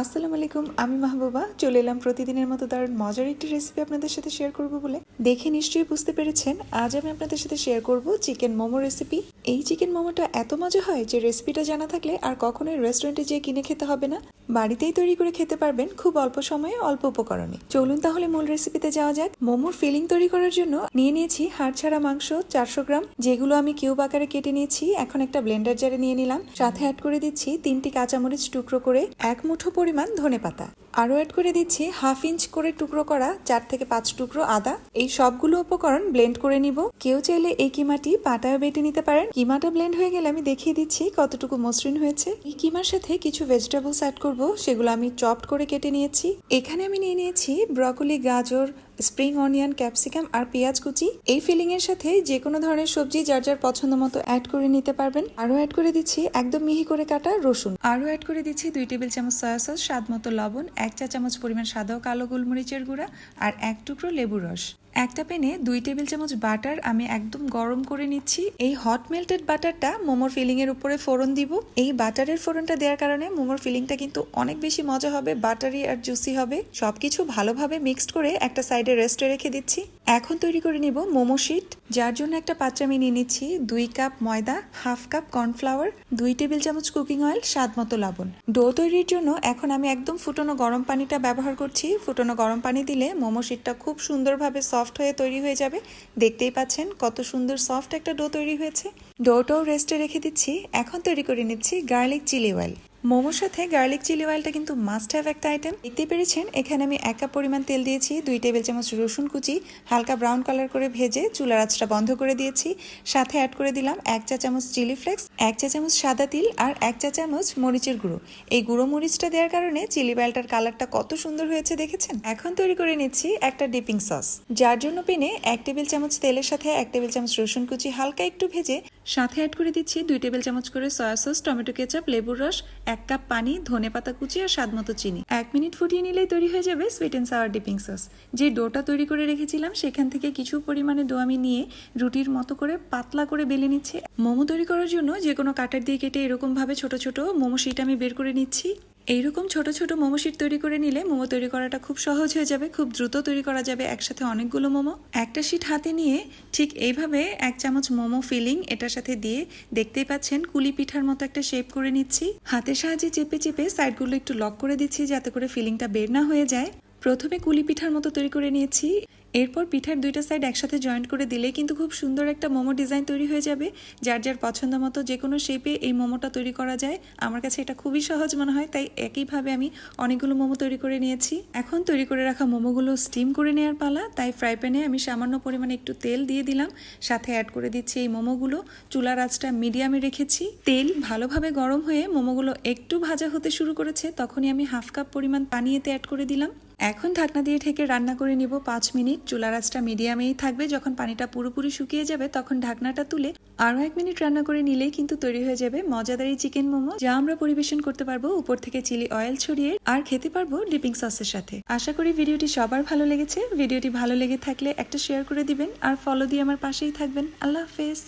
আসসালামু আলাইকুম, আমি মাহবুবা। চলে এলাম প্রতিদিনের মতো দারুণ মজার একটি রেসিপি আপনাদের সাথে শেয়ার করব বলে। দেখে নিশ্চয়ই বুঝতে পেরেছেন, আজ আমি আপনাদের সাথে শেয়ার করব চিকেন মোমো রেসিপি এই চিকেন মোমোটা এত মজা হয় যে রেসিপিটা জানা থাকলে আর কখনোই রেস্টুরেন্টে যেয়ে কিনে খেতে হবে না। বাড়িতেই তৈরি করে খেতে পারবেন খুব অল্প সময়ে অল্প উপকরণে। চলুন তাহলে মূল রেসিপিতে যাওয়া যাক। মোমোর ফিলিং তৈরি করার জন্য নিয়ে নিয়েছি হাড় ছাড়া মাংস চারশো গ্রাম, যেগুলো আমি কিউব আকারে কেটে নিয়েছি। এখন একটা ব্লেন্ডার জারে নিয়ে নিলাম। সাথে অ্যাড করে দিচ্ছি তিনটি কাঁচামরিচ টুকরো করে এক মুঠো পরিমাণ ধনে পাতা। আরও অ্যাড করে দিচ্ছি হাফ ইঞ্চ করে টুকরো করা চার থেকে পাঁচ টুকরো আদা। এই সবগুলো উপকরণ ব্লেন্ড করে নিব। কেউ চাইলে এই কিমাটি পাটায় বেটে নিতে পারেন। কিমাটা ব্লেন্ড হয়ে গেলে আমি দেখিয়ে দিচ্ছি কতটুকু মসৃণ হয়েছে। এই কিমার সাথে কিছু ভেজিটেবলস অ্যাড করব। সেগুলো আমি চপড করে কেটে নিয়েছি। এখানে আমি নিয়ে নিয়েছি ব্রকলি, গাজর, স্প্রিং অনিয়ন, ক্যাপসিকাম আর পেঁয়াজ কুচি। এই ফিলিং এর সাথে যে কোনো ধরনের সবজি যার যার পছন্দ মতো অ্যাড করে নিতে পারবেন। আরও অ্যাড করে দিচ্ছি একদম মিহি করে কাটা রসুন। আরও অ্যাড করে দিচ্ছি দুই টেবিল চামচ সয়া সস স্বাদ মতো লবণ, এক চা চামচ পরিমাণ সাদা কালো গোলমরিচের গুঁড়া আর এক টুকরো লেবু রস। একটা প্যানে দুই টেবিল চামচ বাটার আমি একদম গরম করে নিচ্ছি। এই হট মেল্টেড বাটারটা মোমোর ফিলিংয়ের উপরে ফোড়ন দিব। এই বাটারের ফোড়নটা দেওয়ার কারণে মোমোর ফিলিংটা কিন্তু অনেক বেশি মজা হবে, বাটারি আর জুসি হবে। সবকিছু ভালোভাবে মিক্সড করে একটা সাইডে রেস্টে রেখে দিচ্ছি। এখন তৈরি করে নিব মোমো শিট, যার জন্য একটা পাত্রে আমি নিয়ে নিচ্ছি দুই কাপ ময়দা, হাফ কাপ কর্নফ্লাওয়ার, দুই টেবিল চামচ কুকিং অয়েল, স্বাদ মতো লবণ। ডো তৈরির জন্য এখন আমি একদম ফুটনো গরম পানিটা ব্যবহার করছি। ফুটনো গরম পানি দিলে মোমো শিটটা খুব সুন্দরভাবে সফট হয়ে তৈরি হয়ে যাবে। দেখতেই পাচ্ছেন কত সুন্দর সফট একটা ডো তৈরি হয়েছে। ডোটাও রেস্টে রেখে দিচ্ছি। এখন তৈরি করে নিচ্ছি গার্লিক চিলি অয়েল মোমোর সাথে গার্লিক চিলি অয়েলটা কিন্তু মাস্ট হ্যাভ একটা আইটেম দেখতে পেরেছেন? এখানে আমি এক কাপ পরিমাণ তেল দিয়েছি, দুই টেবিল চামচ রসুন কুচি, হালকা ব্রাউন কালার করে ভেজে চুলার আঁচটা বন্ধ করে দিয়েছি। সাথে অ্যাড করে দিলাম এক চা চামচ চিলি ফ্লেক্স এক চা চামচ সাদা তিল আর এক চা চামচ মরিচের গুঁড়ো। এই গুঁড়ো মরিচটা দেওয়ার কারণে চিলি অয়েলটার কালারটা কত সুন্দর হয়েছে দেখেছেন? এখন তৈরি করে নিচ্ছি একটা ডিপিং সস যার জন্য পেনে এক টেবিল চামচ তেলের সাথে এক টেবিল চামচ রসুন কুচি হালকা একটু ভেজে সাথে অ্যাড করে দিচ্ছি দুই টেবিল চামচ করে সয়া সস টমেটো কেচাপ লেবুর রস, এক কাপ পানি, ধনে পাতা কুচি আর স্বাদ মতো চিনি। এক মিনিট ফুটিয়ে নিলেই তৈরি হয়ে যাবে sweet and sour dipping sauce যে ডোটা তৈরি করে রেখেছিলাম, সেখান থেকে কিছু পরিমাণে ডো আমি নিয়ে রুটির মতো করে পাতলা করে বেলে নিচ্ছি। মোমো তৈরি করার জন্য যে কোনো কাটার দিয়ে কেটে এরকমভাবে ছোটো ছোট মোমো শিট আমি বের করে নিচ্ছি। এইরকম ছোট ছোট মোমো শিট তৈরি করে নিলে মোমো তৈরি করাটা খুব সহজ হয়ে যাবে, খুব দ্রুত তৈরি করা যাবে, একসাথে অনেকগুলো মোমো। একটা শিট হাতে নিয়ে ঠিক এইভাবে এক চামচ মোমো ফিলিং এটার সাথে দিয়ে দেখতেই পাচ্ছেন কুলি পিঠার মতো একটা শেপ করে নিচ্ছি। হাতের সাহায্যে চেপে চেপে সাইডগুলো একটু লক করে দিচ্ছি যাতে করে ফিলিংটা বের না হয়ে যায়। প্রথমে কুলি পিঠার মতো তৈরি করে নিয়েছি। এরপর পিঠার দুইটা সাইড একসাথে জয়েন্ট করে দিলে কিন্তু খুব সুন্দর একটা মোমো ডিজাইন তৈরি হয়ে যাবে। যার যার পছন্দ মতো যে কোনো শেপে এই মোমোটা তৈরি করা যায়। আমার কাছে এটা খুবই সহজ মনে হয়, তাই একইভাবে আমি অনেকগুলো মোমো তৈরি করে নিয়েছি। এখন তৈরি করে রাখা মোমোগুলো স্টিম করে নেওয়ার পালা, তাই ফ্রাই প্যানে আমি সামান্য পরিমাণে একটু তেল দিয়ে দিলাম। সাথে অ্যাড করে দিচ্ছি এই মোমোগুলো। চুলার আঁচটা মিডিয়ামে রেখেছি। তেল ভালোভাবে গরম হয়ে মোমোগুলো একটু ভাজা হতে শুরু করেছে, তখনই আমি হাফ কাপ পরিমাণ পানি এতে অ্যাড করে দিলাম। এখন ঢাকনা দিয়ে ঢেকে রান্না করে নিব পাঁচ মিনিট। চুলার আঁচটা মিডিয়ামেই থাকবে। যখন পানিটা পুরোপুরি শুকিয়ে যাবে, তখন ঢাকনাটা তুলে আরও এক মিনিট রান্না করে নিলেই কিন্তু তৈরি হয়ে যাবে মজাদারি চিকেন মোমো, যা আমরা পরিবেশন করতে পারব উপর থেকে চিলি অয়েল ছড়িয়ে আর খেতে পারব ডিপিং সসের সাথে। আশা করি ভিডিওটি সবার ভালো লেগেছে। ভিডিওটি ভালো লেগে থাকলে একটা শেয়ার করে দিবেন আর ফলো দিয়ে আমার পাশেই থাকবেন। আল্লাহ হাফেজ।